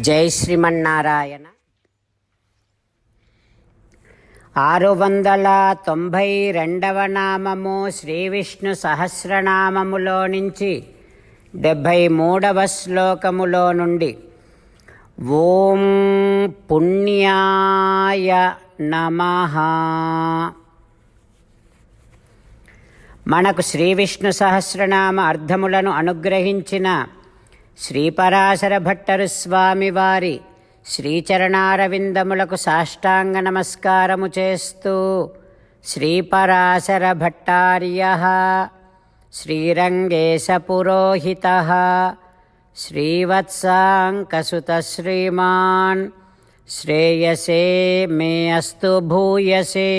జై శ్రీమన్నారాయణ. ఆరు వందల తొంభై రెండవ నామము శ్రీ విష్ణు సహస్రనామములో నుంచి డెబ్భై మూడవ శ్లోకములో నుండి ఓం పుణ్యాయ నమ. మనకు శ్రీ విష్ణు సహస్రనామ అర్థములను అనుగ్రహించిన శ్రీపరాశర భట్టరు స్వామివారి శ్రీచరణారవిందములకు సాష్టాంగ నమస్కారము చేస్తూ శ్రీపరాశర భట్టార్య శ్రీరంగేశపురోహిత శ్రీవత్సాంకసుత శ్రీమాన్ శ్రేయసే మే అస్తు భూయసే.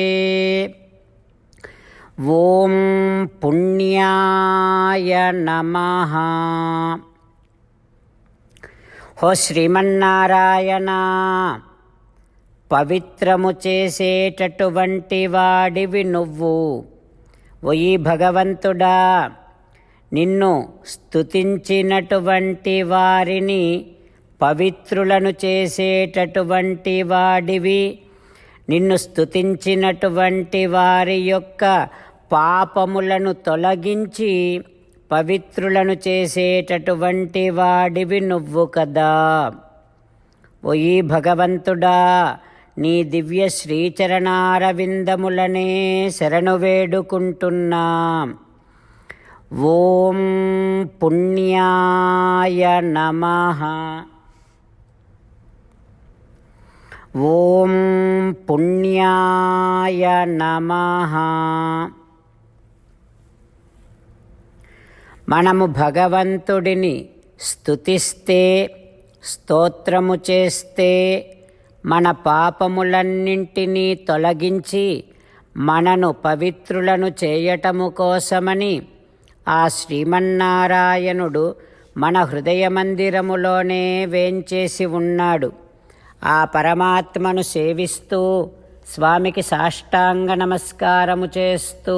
ఓం పుణ్యాయ నమ. హో శ్రీమన్నారాయణ పవిత్రము చేసేటటువంటి వాడివి నువ్వు. ఒయి భగవంతుడా నిన్ను స్తుతించినటువంటి వారిని పవిత్రులను చేసేటటువంటి వాడివి. నిన్ను స్తుతించినటువంటి వారి యొక్క పాపములను తొలగించి పవిత్రులను చేసేటటువంటి వాడివి నువ్వు కదా. ఓయి భగవంతుడా నీ దివ్య శ్రీచరణారవిందములనే శరణు వేడుకుంటున్నా. ఓం పుణ్యాయ నమః. ఓం పుణ్యాయ నమః. మనము భగవంతుడిని స్థుతిస్తే స్తోత్రము చేస్తే మన పాపములన్నింటినీ తొలగించి మనను పవిత్రులను చేయటము కోసమని ఆ శ్రీమన్నారాయణుడు మన హృదయ మందిరములోనే వేంచేసి ఉన్నాడు. ఆ పరమాత్మను సేవిస్తూ స్వామికి సాష్టాంగ నమస్కారము చేస్తూ